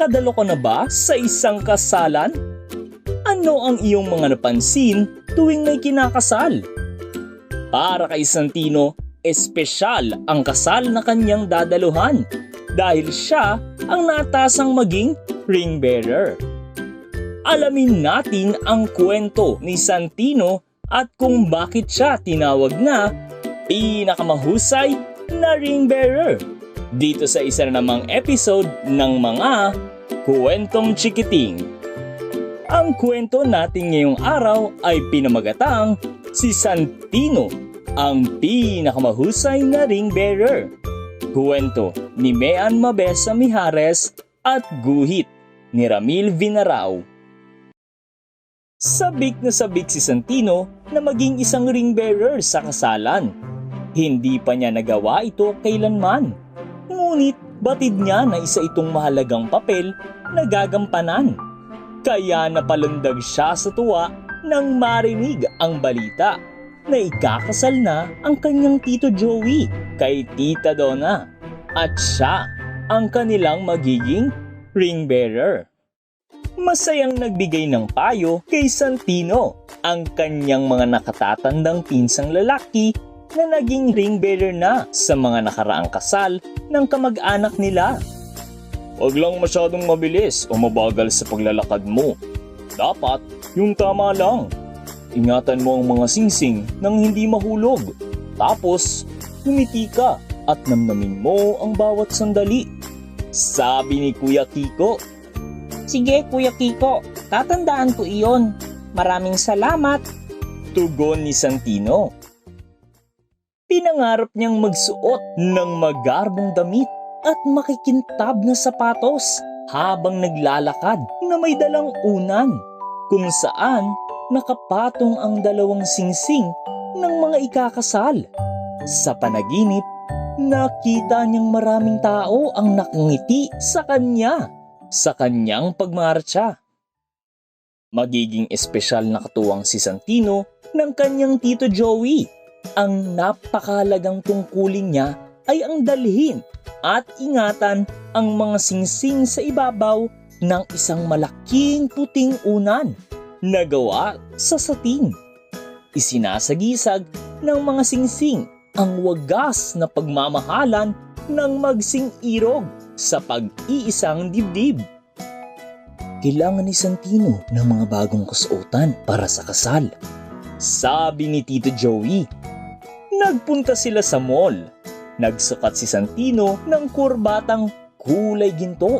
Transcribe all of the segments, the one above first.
Nakadalo ka na ba sa isang kasalan? Ano ang iyong mga napansin tuwing may kinakasal? Para kay Santino, espesyal ang kasal na kanyang dadaluhan dahil siya ang natasang maging ring bearer. Alamin natin ang kwento ni Santino at kung bakit siya tinawag na pinakamahusay na ring bearer. Dito sa isa na namang episode ng mga Kwentong Chikiting. Ang kwento natin ngayong araw ay pinamagatang si Santino, ang pinakamahusay na ring bearer. Kwento ni Mean Mabesa Mijares at Guhit ni Ramil Vinarao. Sabik na sabik si Santino na maging isang ring bearer sa kasalan. Hindi pa niya nagawa ito kailanman. Ngunit batid niya na isa itong mahalagang papel na gagampanan. Kaya napalundag siya sa tuwa nang marinig ang balita na ikakasal na ang kanyang tito Joey kay tita Donna at siya ang kanilang magiging ring bearer. Masayang nagbigay ng payo kay Santino ang kanyang mga nakatatandang pinsang lalaki na naging ring bearer na sa mga nakaraang kasal ng kamag-anak nila. Huwag lang masyadong mabilis o mabagal sa paglalakad mo. Dapat yung tama lang. Ingatan mo ang mga singsing nang hindi mahulog. Tapos, humiti ka at namnamin mo ang bawat sandali. Sabi ni Kuya Kiko. Sige, Kuya Kiko, tatandaan ko iyon. Maraming salamat. Tugon ni Santino. Pinangarap niyang magsuot ng magarbong damit at makikintab na sapatos habang naglalakad na may dalang unan kung saan nakapatong ang dalawang singsing ng mga ikakasal. Sa panaginip, nakita niyang maraming tao ang nakangiti sa kanya sa kanyang pagmarcha. Magiging espesyal na katuwang si Santino ng kanyang tito Joey. Ang napakalagang tungkulin niya ay ang dalhin at ingatan ang mga singsing sa ibabaw ng isang malaking puting unan na gawa sa sating. Isinasagisag ng mga singsing ang wagas na pagmamahalan ng magsing irog sa pag-iisang dibdib. Kailangan ni Santino ng mga bagong kasuotan para sa kasal. Sabi ni Tito Joey. Nagpunta sila sa mall. Nagsukat si Santino ng kurbatang kulay ginto.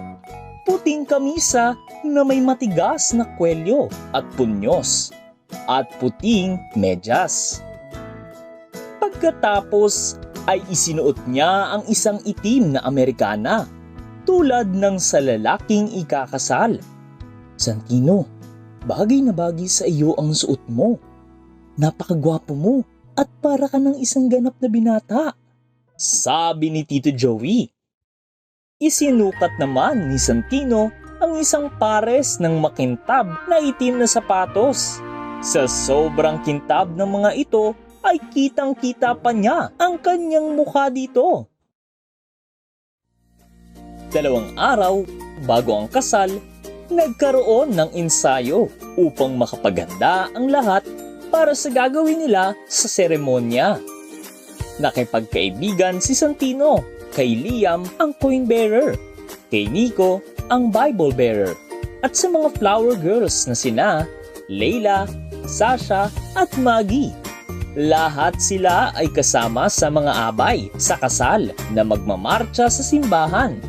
Puting kamisa na may matigas na kwelyo at punyos. At puting medyas. Pagkatapos ay isinuot niya ang isang itim na Amerikana tulad ng sa lalaking ikakasal. Santino, bagay na bagay sa iyo ang suot mo. Napakagwapo mo at para ka ng isang ganap na binata. Sabi ni Tito Joey. Isinukat naman ni Santino ang isang pares ng makintab na itim na sapatos. Sa sobrang kintab ng mga ito ay kitang-kita pa niya ang kanyang mukha dito. Dalawang araw bago ang kasal, nagkaroon ng ensayo upang makapaganda ang lahat para sa gagawin nila sa seremonya. Nakipagkaibigan si Santino kay Liam ang coin bearer, kay Nico ang Bible bearer, at sa mga flower girls na sina Layla, Sasha at Maggie. Lahat sila ay kasama sa mga abay sa kasal na magmamarcha sa simbahan.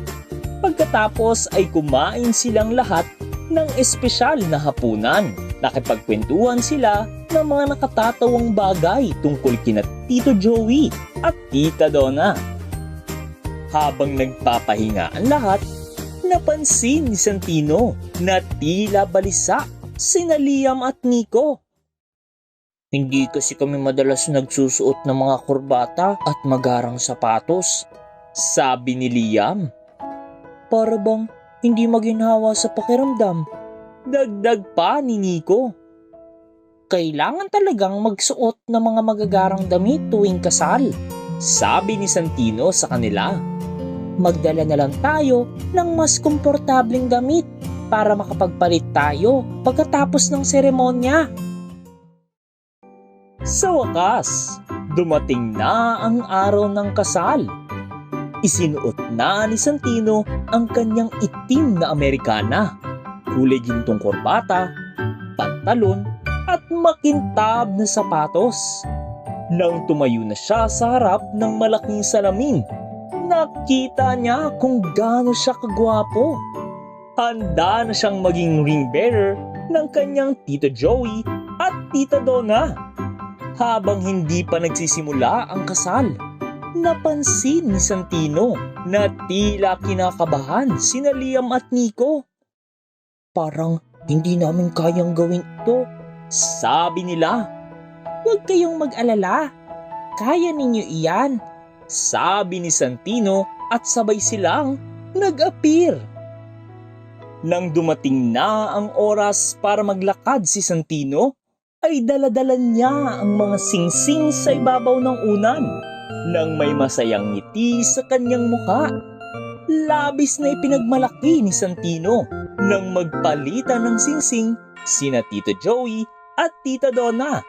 Pagkatapos ay kumain silang lahat ng espesyal na hapunan. Nakipagkwentuhan sila ng mga nakatatawang bagay tungkol kina Tito Joey at Tita Donna. Habang nagpapahinga ang lahat, napansin ni Santino na tila balisa sina Liam at Nico. Hindi kasi kami madalas nagsusuot ng mga kurbata at magarang sapatos, sabi ni Liam. Para bang hindi maginhawa sa pakiramdam. Dagdag pa ni Nico. Kailangan talagang magsuot ng mga magagarang damit tuwing kasal, sabi ni Santino sa kanila. magdala na lang tayo ng mas komportableng damit para makapagpalit tayo pagkatapos ng seremonya. Sa wakas, dumating na ang araw ng kasal. Isinuot na ni Santino ang kanyang itim na Amerikana, kulay gintong korbata, pantalon makintab na sapatos. Nang tumayo na siya sa harap ng malaking salamin, nakita niya kung gaano siya kagwapo. Handa na siyang maging ring bearer ng kanyang Tito Joey at Tita Donna. Habang hindi pa nagsisimula ang kasal, napansin ni Santino na tila kinakabahan sina Liam at Nico. Parang hindi namin kayang gawin ito, sabi nila. Huwag kayong mag-alala. Kaya ninyo iyan. Sabi ni Santino at sabay silang nag-appear. Nang dumating na ang oras para maglakad si Santino, ay daladala niya ang mga singsing sa ibabaw ng unan nang may masayang ngiti sa kanyang muka. Labis na ipinagmalaki ni Santino nang magpalitan ng singsing sina Tito Joey at Tita Donna.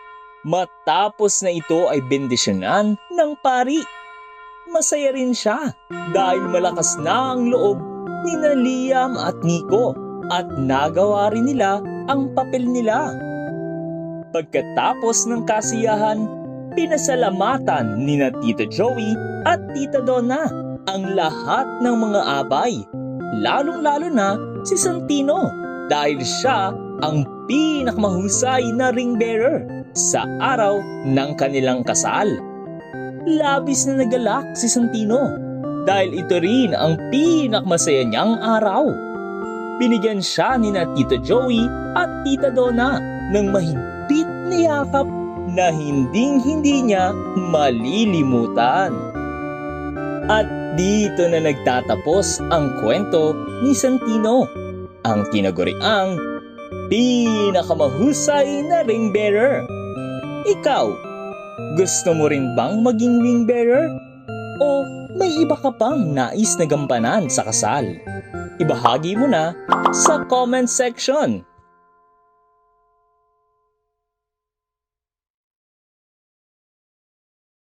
Matapos na ito ay bendisyonan ng pari. Masaya rin siya dahil malakas na ang loob ni na Liam at Nico at nagawa rin nila ang papel nila. Pagkatapos ng kasiyahan, pinasalamatan ni na Tito Joey at Tita Donna ang lahat ng mga abay, lalong-lalo na si Santino dahil siya ang pinakamahusay na ring bearer sa araw ng kanilang kasal. Labis na nagalak si Santino dahil ito rin ang pinakamasaya niyang araw. Binigyan siya ni na Tito Joey at Tita Donna ng mahigpit na yakap na hinding-hindi niya malilimutan. At dito na nagtatapos ang kwento ni Santino, ang tinaguriang pinakamahusay na ring bearer. Ikaw, gusto mo rin bang maging ring bearer? O may iba ka pang nais na gampanan sa kasal? Ibahagi mo na sa comment section.